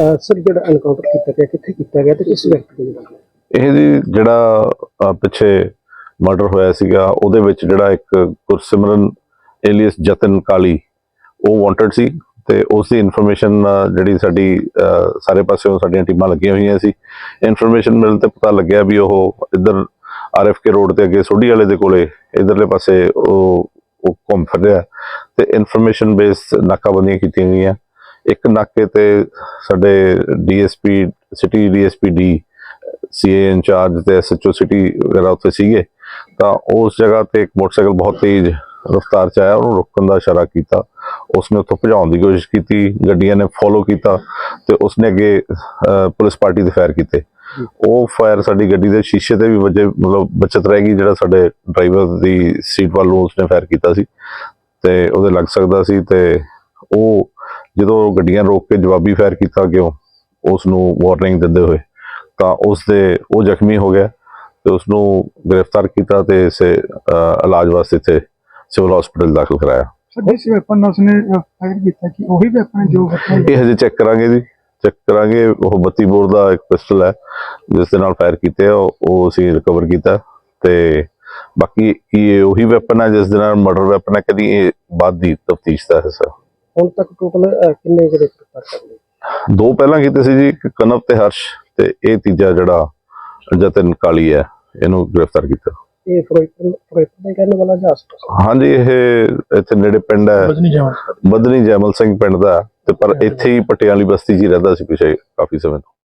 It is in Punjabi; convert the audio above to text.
ਸਰ, ਜਿਹੜਾ ਐਨਕਾਊਂਟਰ ਕੀਤਾ ਗਿਆ, ਕਿੱਥੇ ਕੀਤਾ ਗਿਆ ਤੇ ਕਿਸ ਵਿਅਕਤੀ ਦੇ ਨਾਲ? ਇਹ ਜੀ ਜਿਹੜਾ ਪਿੱਛੇ ਮਰਡਰ ਹੋਇਆ ਸੀਗਾ, ਉਹਦੇ ਵਿੱਚ ਜਿਹੜਾ ਇੱਕ ਗੁਰਸਿਮਰਨ ਏਲੀਅਸ ਜਤਨ ਕਾਲੀ, ਉਹ ਵਾਂਟਡ ਸੀ ਤੇ ਉਸ ਦੀ ਇਨਫੋਰਮੇਸ਼ਨ ਜਿਹੜੀ ਸਾਡੀ ਸਾਰੇ ਪਾਸਿਓਂ ਸਾਡੀਆਂ ਟੀਮਾਂ ਲੱਗੀਆਂ ਹੋਈਆਂ ਸੀ। ਇਨਫੋਰਮੇਸ਼ਨ ਮਿਲ ਤੇ ਪਤਾ ਲੱਗਿਆ ਵੀ ਉਹ ਇੱਧਰ ਆਰਐਫਕੇ ਰੋਡ ਤੇ ਅੱਗੇ ਸੋਢੀ ਵਾਲੇ ਦੇ ਕੋਲੇ, ਇਧਰਲੇ ਪਾਸੇ ਉਹ ਉਹ ਘੁੰਮ ਫਿਰ ਰਿਹਾ ਤੇ ਇਨਫੋਰਮੇਸ਼ਨ ਬੇਸ ਨਾਕਾਬੰਦੀਆਂ ਕੀਤੀਆਂ ਗਈਆਂ। ਇੱਕ ਨਾਕੇ ਤੇ ਸਾਡੇ DSP, city DSP D, CA incharge ਤੇ ਐਸਐਚਓ ਸਿਟੀ ਵਗੈਰਾ ਉੱਥੇ ਸੀਗੇ। ਤਾਂ ਉਸ ਜਗ੍ਹਾ ਤੇ ਇੱਕ ਮੋਟਰਸਾਈਕਲ ਬਹੁਤ ਤੇਜ਼ ਰਫ਼ਤਾਰ ਚ ਆਇਆ, ਉਹਨੂੰ ਰੋਕਣ ਦਾ ਇਸ਼ਾਰਾ ਕੀਤਾ। ਉਸਨੇ ਉੱਥੋਂ ਭਜਾਉਣ ਦੀ ਕੋਸ਼ਿਸ਼ ਕੀਤੀ, ਗੱਡੀਆਂ ਨੇ ਫੋਲੋ ਕੀਤਾ ਤੇ ਉਸਨੇ ਅੱਗੇ ਪੁਲਿਸ ਪਾਰਟੀ ਦੇ ਫਾਇਰ ਕੀਤੇ। ਉਹ ਫਾਇਰ ਸਾਡੀ ਗੱਡੀ ਦੇ ਸ਼ੀਸ਼ੇ ਤੇ ਵੀ ਵਜੇ, ਮਤਲਬ ਬਚਤ ਰਹਿ ਗਈ ਜਿਹੜਾ ਸਾਡੇ ਡਰਾਈਵਰ ਦੀ ਸੀਟ ਵੱਲੋਂ ਉਸਨੇ ਫਾਇਰ ਕੀਤਾ ਸੀ। ਤੇ ਉਹਦੇ ਲੱਗ ਸਕਦਾ ਸੀ ਤੇ ਉਹ ਜਦੋਂ ਗੱਡੀਆਂ ਰੋਕ ਕੇ ਜਵਾਬੀ ਫਾਇਰ ਕੀਤਾ ਕਿਉਂ? ਉਸ ਨੂੰ ਵਾਰਨਿੰਗ ਦਿੰਦੇ ਹੋਏ। ਤਾਂ ਉਸ ਦੇ ਉਹ ਜ਼ਖਮੀ ਹੋ ਗਿਆ ਤੇ ਉਸ ਨੂੰ ਗ੍ਰਿਫਤਾਰ ਕੀਤਾ ਤੇ ਇਸੇ ਇਲਾਜ ਵਾਸਤੇ ਇੱਥੇ ਸਿਵਲ ਹਸਪੀਟਲ ਦਾਖਲ ਕਰਾਇਆ। ਸਰ ਜਿਸ ਵੈਪਨ ਨਾਲ ਉਸਨੇ ਫਾਇਰ ਕੀਤਾ ਕਿ ਉਹੀ ਵੈਪਨ ਹੈ ਜੋ ਵਰਤਿਆ ਇਹ ਹਜੇ ਚੈੱਕ ਕਰਾਂਗੇ ਜੀ। ਚੈੱਕ ਕਰਾਂਗੇ ਉਹ 32 ਬੋਰ ਦਾ ਇੱਕ ਪਿਸਟਲ ਹੈ ਜਿਸ ਦੇ ਨਾਲ ਫਾਇਰ ਕੀਤੇ ਉਹ ਅਸੀਂ ਰਿਕਵਰ ਕੀਤਾ ਤੇ ਬਾਕੀ ਇਹ ਉਹੀ ਵੈਪਨ ਹੈ ਜਿਸ ਦੇ ਨਾਲ ਮਰਡਰ ਵੈਪਨ ਹੈ ਕਦੀ ਇਹ ਬਾਅਦ ਦੀ ਤਫਤੀਸ਼ ਦਾ ਹਿੱਸਾ? ਹੁਣ ਤੱਕ ਟੋਟਲ ਕਿੰਨੇ ਜਿਹੜੇ ਗ੍ਰਿਫਤਾਰ ਕਰ ਲਏ? ਦੋ ਪਹਿਲਾਂ ਕੀਤੇ ਸੀ ਜੀ ਇੱਕ ਕਨਵ ਤੇ ਹਰਸ਼ ਤੇ ਇਹ ਤੀਜਾ ਜਿਹੜਾ ਜਤਨ ਕਾਲੀ ਹੈ ਇਹਨੂੰ ਗ੍ਰਿਫਤਾਰ ਕੀਤਾ। ਇਹ ਫਰੋਇਪੁਰ ਫਰੋਇਪੁਰ ਦੇ ਕਹਿਣ ਵਾਲਾ ਜਾਂ ਹਾਂਜੀ ਇਹ ਇੱਥੇ ਨੇੜੇ ਪਿੰਡ ਹੈ। ਬਦਨੀ ਜੈਮਲ। ਸਿੰਘ ਪਿੰਡ ਦਾ ਤੇ ਪਰ ਇੱਥੇ ਹੀ ਪਟਿਆਲੀ ਬਸਤੀ 'ਚ ਹੀ ਰਹਿੰਦਾ ਸੀ ਪਿਛੇ ਕਾਫੀ ਸਮੇਂ ਤੋਂ।